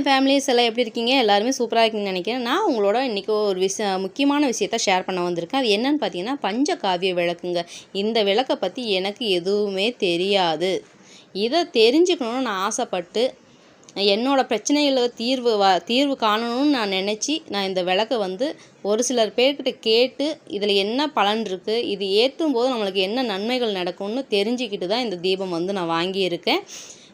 என் families எல்லாம் எப்படி இருக்கீங்க? எல்லாருமே சூப்பராக இருக்கீங்கன்னு நினைக்கிறேன். நான் உங்களோட இன்றைக்கி ஒரு விஷய முக்கியமான விஷயத்த ஷேர் பண்ண வந்திருக்கேன். அது என்னன்னு பார்த்தீங்கன்னா பஞ்சகாவிய விளக்குங்க. இந்த விளக்கை பற்றி எனக்கு எதுவுமே தெரியாது. இதை தெரிஞ்சுக்கணும்னு நான் ஆசைப்பட்டு என்னோடய பிரச்சனைகளை தீர்வு வ தீர்வு காணணும்னு நான் நினச்சி நான் இந்த விளக்கை வந்து ஒரு சிலர் பேர்கிட்ட கேட்டு இதில் என்ன பலன் இருக்குது இது ஏற்றும் போது நம்மளுக்கு என்ன நன்மைகள் நடக்கும்னு தெரிஞ்சுக்கிட்டு தான் இந்த தீபம் வந்து நான் வாங்கியிருக்கேன்.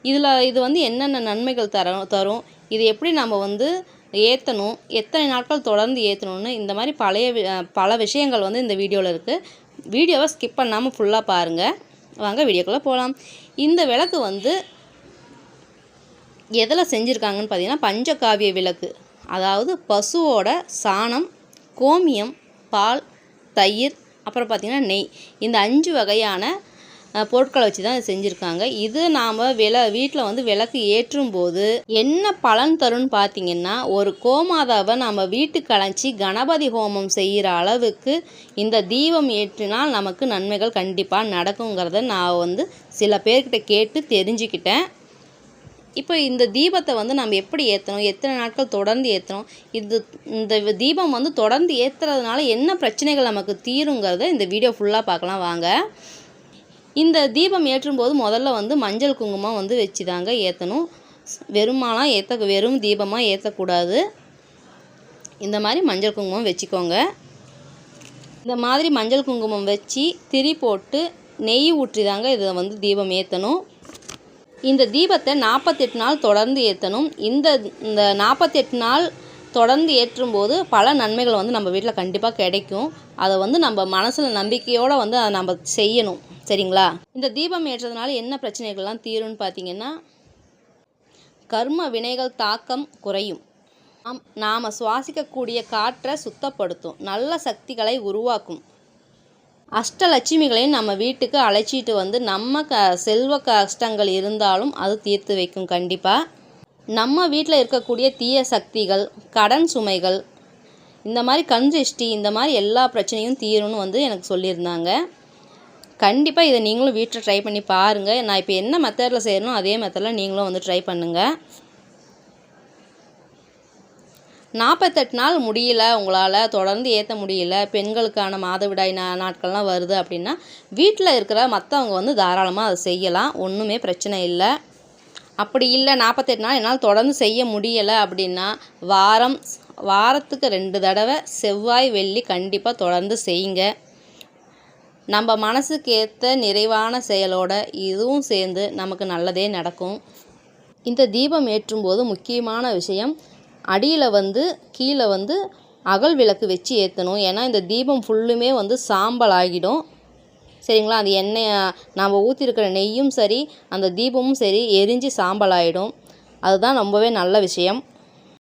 இதில் இது வந்து என்னென்ன நன்மைகள் தரும் தரும்? இது எப்படி நம்ம வந்து ஏற்றணும் எத்தனை நாட்கள் தொடர்ந்து ஏற்றணும்னு இந்த மாதிரி பழைய பல விஷயங்கள் வந்து இந்த வீடியோவில் இருக்குது வீடியோவை ஸ்கிப் பண்ணாமல் ஃபுல்லாக பாருங்கள் வாங்க வீடியோக்குள்ளே போகலாம். இந்த விளக்கு வந்து எதில் செஞ்சுருக்காங்கன்னு பார்த்தீங்கன்னா பஞ்சகாவிய விளக்கு. அதாவது பசுவோட சாணம் கோமியம் பால் தயிர் அப்புறம் பார்த்திங்கன்னா நெய். இந்த அஞ்சு வகையான பொருட்களை வச்சு தான் செஞ்சுருக்காங்க. இது நாம் வில வீட்டில் வந்து விளக்கு ஏற்றும் போது என்ன பலன் தரும்னு பார்த்தீங்கன்னா ஒரு கோமாதாவை நம்ம வீட்டுக்கு அழைச்சி கணபதி ஹோமம் செய்கிற அளவுக்கு இந்த தீபம் ஏற்றினால் நமக்கு நன்மைகள் கண்டிப்பாக நடக்குங்கிறத நான் வந்து சில பேர்கிட்ட கேட்டு தெரிஞ்சுக்கிட்டேன். இப்போ இந்த தீபத்தை வந்து நம்ம எப்படி ஏற்றணும் எத்தனை நாட்கள் தொடர்ந்து ஏற்றணும் இது இந்த தீபம் வந்து தொடர்ந்து ஏற்றுறதுனால என்ன பிரச்சனைகள் நமக்கு தீருங்கிறத இந்த வீடியோ ஃபுல்லாக பார்க்கலாம். வாங்க. இந்த தீபம் ஏற்றும்போது முதல்ல வந்து மஞ்சள் குங்குமம் வந்து வச்சு தாங்க ஏற்றணும் வெறுமாலாம் ஏற்ற வெறும் தீபமாக ஏற்றக்கூடாது இந்த மாதிரி மஞ்சள் குங்குமம் வச்சுக்கோங்க. இந்த மாதிரி மஞ்சள் குங்குமம் வச்சு திரி போட்டு நெய் ஊற்றி தாங்க இதை வந்து தீபம் ஏற்றணும் இந்த தீபத்தை நாற்பத்தெட்டு நாள் தொடர்ந்து ஏற்றணும் இந்த இந்த நாற்பத்தெட்டு நாள் தொடர்ந்து ஏற்றும்போது பல நன்மைகள் வந்து நம்ம வீட்டில் கண்டிப்பாக கிடைக்கும். அதை வந்து நம்ம மனசில் நம்பிக்கையோடு வந்து அதை நம்ம செய்யணும். சரிங்களா? இந்த தீபம் ஏற்றதுனால என்ன பிரச்சனைகள்லாம் தீரும்னு பார்த்தீங்கன்னா கர்ம வினைகள் தாக்கம் குறையும். நாம் நாம் சுவாசிக்கக்கூடிய காற்றை சுத்தப்படுத்தும். நல்ல சக்திகளை உருவாக்கும். அஷ்டலட்சுமிகளையும் நம்ம வீட்டுக்கு அழைச்சிட்டு வந்து நம்ம க செல்வ கஷ்டங்கள் இருந்தாலும் அது தீர்த்து வைக்கும் கண்டிப்பாக நம்ம வீட்டில் இருக்கக்கூடிய தீய சக்திகள் கடன் சுமைகள் இந்த மாதிரி கண் இந்த மாதிரி எல்லா பிரச்சனையும் தீரும்னு வந்து எனக்கு சொல்லியிருந்தாங்க. கண்டிப்பாக இதை நீங்களும் வீட்டில் ட்ரை பண்ணி பாருங்கள் நான் இப்போ என்ன மெத்தடில் செய்யணும் அதே மெத்தடில் நீங்களும் வந்து ட்ரை பண்ணுங்கள் நாற்பத்தெட்டு நாள் முடியல உங்களால் தொடர்ந்து ஏற்ற முடியல பெண்களுக்கான மாதவிடாய் நா நாட்கள்லாம் வருது அப்படின்னா வீட்டில் இருக்கிற மற்றவங்க வந்து தாராளமாக அதை செய்யலாம். ஒன்றுமே பிரச்சனை இல்லை. அப்படி இல்லை நாற்பத்தெட்டு நாள் என்னால் தொடர்ந்து செய்ய முடியலை அப்படின்னா வாரம் வாரத்துக்கு ரெண்டு தடவை செவ்வாய் வெள்ளி கண்டிப்பாக தொடர்ந்து செய்யுங்க. நம்ம மனசுக்கு ஏற்ற நிறைவான செயலோட இதுவும் சேர்ந்து நமக்கு நல்லதே நடக்கும். இந்த தீபம் ஏற்றும்போது முக்கியமான விஷயம் அடியில் வந்து கீழே வந்து அகல் விளக்கு வச்சு ஏற்றணும் ஏன்னா இந்த தீபம் ஃபுல்லுமே வந்து சாம்பல் ஆகிடும். சரிங்களா? அந்த எண்ணெய் நாம் ஊற்றிருக்கிற நெய்யும் சரி அந்த தீபமும் சரி எரிஞ்சு சாம்பல் ஆகிடும் அதுதான் ரொம்பவே நல்ல விஷயம்.